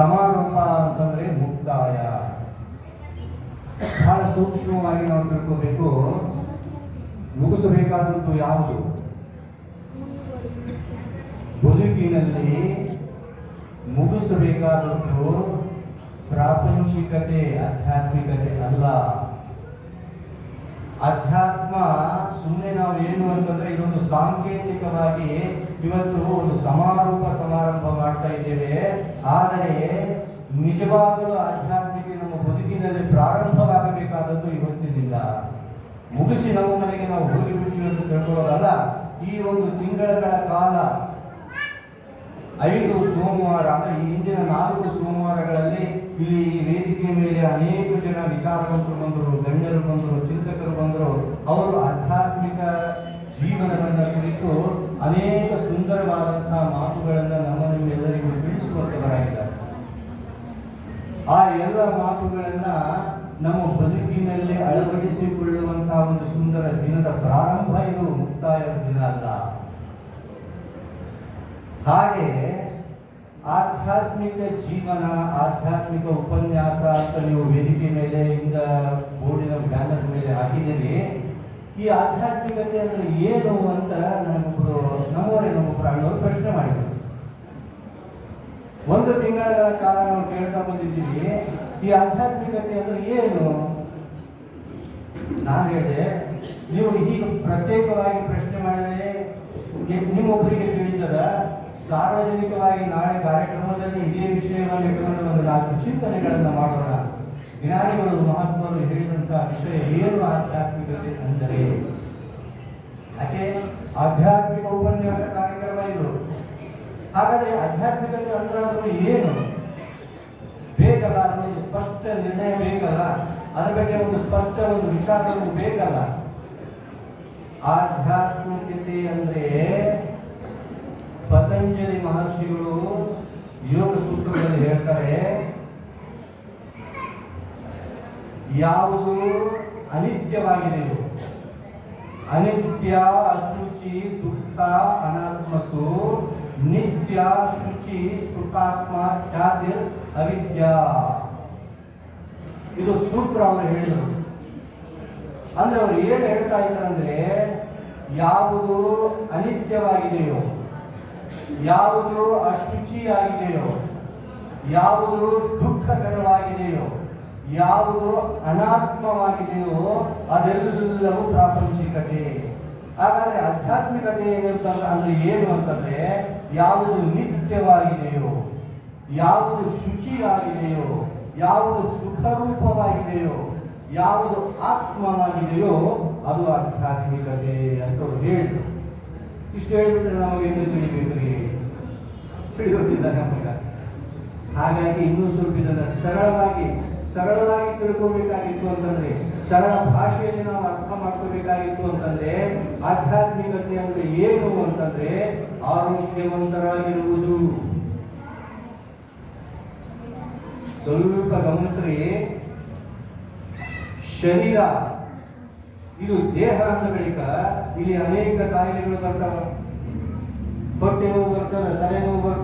ಸಮಾರೋಪ ಅಂತಂದ್ರೆ ಮುಕ್ತಾಯ. ಬಹಳ ಸೂಕ್ಷ್ಮವಾಗಿ ನಾವು ತಿಳ್ಕೋಬೇಕು. ಮುಗಿಸಬೇಕಾದದ್ದು ಯಾವುದು? ಬದುಕಿನಲ್ಲಿ ಮುಗಿಸಬೇಕಾದದ್ದು ಪ್ರಾಪಂಚಿಕತೆ ಆಧ್ಯಾತ್ಮಿಕತೆ ಅಲ್ಲ. ಅಧ್ಯಾತ್ಮ ಸುಮ್ಮನೆ ನಾವು ಏನು ಅಂತಂದ್ರೆ ಇದೊಂದು ಸಾಂಕೇತಿಕವಾಗಿ ಇವತ್ತು ಒಂದು ಸಮಾರೋಪ ಸಮಾರಂಭ ಮಾಡ್ತಾ ಇದ್ದೇವೆ. ಆದರೆ ನಿಜವಾಗಲೂ ಆಧ್ಯಾತ್ಮಿಕ ನಮ್ಮ ಬದುಕಿನಲ್ಲಿ ಪ್ರಾರಂಭವಾಗಬೇಕಾದದ್ದು ಇವತ್ತಿನಿಂದ. ಮುಗಿಸಿ ನಮ್ಮ ಮನೆಗೆ ನಾವು ಹೋಗಿಬಿಡ್ತೀವಿ ಅಂತ ತಿಳ್ಕೊಳ್ಳೋದಲ್ಲ, ಈ ಒಂದು ತಿಂಗಳ ಕಾಲ ಐದು ಸೋಮವಾರ ಅಂದ್ರೆ ಹಿಂದಿನ ನಾಲ್ಕು ಸೋಮವಾರಗಳಲ್ಲಿ ಇಲ್ಲಿ ಈ ವೇದಿಕೆ ಮೇಲೆ ಅನೇಕ ಜನ ವಿಚಾರವಂತರು ಬಂದರು, ಗಣ್ಯರು ಬಂದರು, ಚಿಂತಕರು ಬಂದರು. ಅವರು ಆಧ್ಯಾತ್ಮಿಕ ಜೀವನವನ್ನು ಕುರಿತು ಅನೇಕ ಸುಂದರವಾದಂತಹ ಮಾತುಗಳನ್ನು ನಮ್ಮ ನಿಮ್ಮೆಲ್ಲರಿಗೂ ತಿಳಿಸಿಕೊಟ್ಟವರಾಗಿದ್ದಾರೆ. ಆ ಎಲ್ಲ ಮಾತುಗಳನ್ನ ನಮ್ಮ ಬದುಕಿನಲ್ಲಿ ಅಳವಡಿಸಿಕೊಳ್ಳುವಂತಹ ಒಂದು ಸುಂದರ ದಿನದ ಪ್ರಾರಂಭ ಇದು ಮುಕ್ತಾಯದ ದಿನ ಅಲ್ಲ. ಹಾಗೆ ಆಧ್ಯಾತ್ಮಿಕ ಜೀವನ, ಆಧ್ಯಾತ್ಮಿಕ ಉಪನ್ಯಾಸ ಅಂತ ನೀವು ವೇದಿಕೆ ಮೇಲೆ ಇಂದ ಬೋರ್ಡಿನ ಬ್ಯಾನರ್ ಮೇಲೆ ಹಾಕಿದ್ದೀರಿ. ಈ ಆಧ್ಯಾತ್ಮಿಕತೆ ಅಂದ್ರೆ ಏನು ಅಂತ ನನಗೊಬ್ರು ನಮ್ಮವರೇ ನಮ್ಮೊಬ್ಬರು ಅಣ್ಣವರು ಪ್ರಶ್ನೆ ಮಾಡಿದ್ರು. ಒಂದು ತಿಂಗಳ ಕಾಲ ನಾವು ಕೇಳ್ತಾ ಬಂದಿದ್ದೀವಿ, ಈ ಆಧ್ಯಾತ್ಮಿಕತೆ ಅಂದ್ರೆ ಏನು? ನಾನು ಹೇಳಿದೆ, ನೀವು ಹೀಗೆ ಪ್ರತ್ಯೇಕವಾಗಿ ಪ್ರಶ್ನೆ ಮಾಡಿದರೆ ನಿಮ್ಮೊಬ್ಬರಿಗೆ ತಿಳಿದದ ಸಾರ್ವಜನಿಕವಾಗಿ ನಾಳೆ ಕಾರ್ಯಕ್ರಮದಲ್ಲಿ ಇದೇ ವಿಷಯವನ್ನು ಇಟ್ಟುಕೊಂಡು ಒಂದು ನಾಲ್ಕು ಚಿಂತನೆಗಳನ್ನು ಮಾಡೋಣ. ಜ್ಞಾನಿಗಳು ಮಹಾತ್ಮರು ಹೇಳಿದಂತಹ ವಿಷಯ ಏನು ಆಧ್ಯಾತ್ಮಿಕತೆ ಅಂದರೆ? ಯಾಕೆ? ಆಧ್ಯಾತ್ಮಿಕ ಉಪನ್ಯಾಸ ಕಾರ್ಯಕ್ರಮ ಇದು. ಹಾಗಾದ್ರೆ ಆಧ್ಯಾತ್ಮಿಕತೆ ಅಂದ್ರೆ ಏನು? ಬೇಕಲ್ಲ ಅದರ ಒಂದು ಸ್ಪಷ್ಟ ನಿರ್ಣಯ ಬೇಕಲ್ಲ? ಅದರ ಬಗ್ಗೆ ಒಂದು ಸ್ಪಷ್ಟ ಒಂದು ವಿಚಾರ ಬೇಕಲ್ಲ? ಆಧ್ಯಾತ್ಮಿಕತೆ ಅಂದ್ರೆ ಪತಂಜಲಿ ಮಹರ್ಷಿಗಳು ಯೋಗ ಸೂತ್ರಗಳಲ್ಲಿ ಹೇಳ್ತಾರೆ, ಯಾವುದು ಅನಿತ್ಯವಾಗಿದೆಯೋ ಅನಿತ್ಯ ಅಶುಚಿ ದುಃಖ ಅನಾತ್ಮಸು, ನಿತ್ಯ ಶುಚಿ ಸುಖಾತ್ಮ ಖ್ಯಾತಿ ಅವಿದ್ಯಾ. ಇದು ಸೂತ್ರ ಅವರು ಹೇಳಿದರು. ಅಂದ್ರೆ ಅವರು ಏನು ಹೇಳ್ತಾ ಇದ್ದಾರಂದ್ರೆ ಯಾವುದು ಅನಿತ್ಯವಾಗಿದೆಯೋ, ಯಾವುದು ಅಶುಚಿಯಾಗಿದೆಯೋ, ಯಾವುದು ದುಃಖಕರವಾಗಿದೆಯೋ ಯಾವುದು ಅನಾತ್ಮವಾಗಿದೆಯೋ ಅದೆಲ್ಲವೂ ಪ್ರಾಪಂಚಿಕತೆ. ಹಾಗಾದ್ರೆ ಆಧ್ಯಾತ್ಮಿಕತೆ ಏನಂತಂದ್ರೆ ಅಂದ್ರೆ ಏನು ಅಂತಂದ್ರೆ ಯಾವುದು ನಿತ್ಯವಾಗಿದೆಯೋ, ಯಾವುದು ಶುಚಿಯಾಗಿದೆಯೋ, ಯಾವುದು ಸುಖರೂಪವಾಗಿದೆಯೋ, ಯಾವುದು ಆತ್ಮವಾಗಿದೆಯೋ ಅದು ಆಧ್ಯಾತ್ಮಿಕತೆ ಅಂತ ಹೇಳಿದ್ರು ಇಷ್ಟು ಹೇಳಿಬಿಟ್ರೆ ನಮಗೆ ಏನು ತಿಳಿಬೇಕ್ರಿ. ತಿಳಿಯೋದಿಲ್ಲ ನಮಗೆ. ಹಾಗಾಗಿ ಇನ್ನೂ ಸ್ವಲ್ಪ ಇದನ್ನ ಸರಳವಾಗಿ ಸರಳವಾಗಿ ತಿಳ್ಕೊಬೇಕಾಗಿತ್ತು ಅಂತಂದ್ರೆ, ಸರಳ ಭಾಷೆಯಲ್ಲಿ ನಾವು ಅರ್ಥ ಮಾಡ್ಕೋಬೇಕಾಗಿತ್ತು ಅಂತಂದ್ರೆ, ಆಧ್ಯಾತ್ಮಿಕತೆ ಅಂದ್ರೆ ಏನು ಅಂತಂದ್ರೆ ಆರೋಗ್ಯವಂತರಾಗಿರುವುದು. ಸ್ವಲ್ಪ ಗಮನಿಸ್ರಿ. ಶರೀರ, ಇದು ದೇಹ ಅಂದ ಬಳಿಕ ಇಲ್ಲಿ ಅನೇಕ ಕಾಯಿಲೆಗಳು ಬರ್ತಾವ. ಹೊಟ್ಟೆ ನೋವು ಬರ್ತದೆ ತಲೆನೋವು ಬರ್ತದೆ.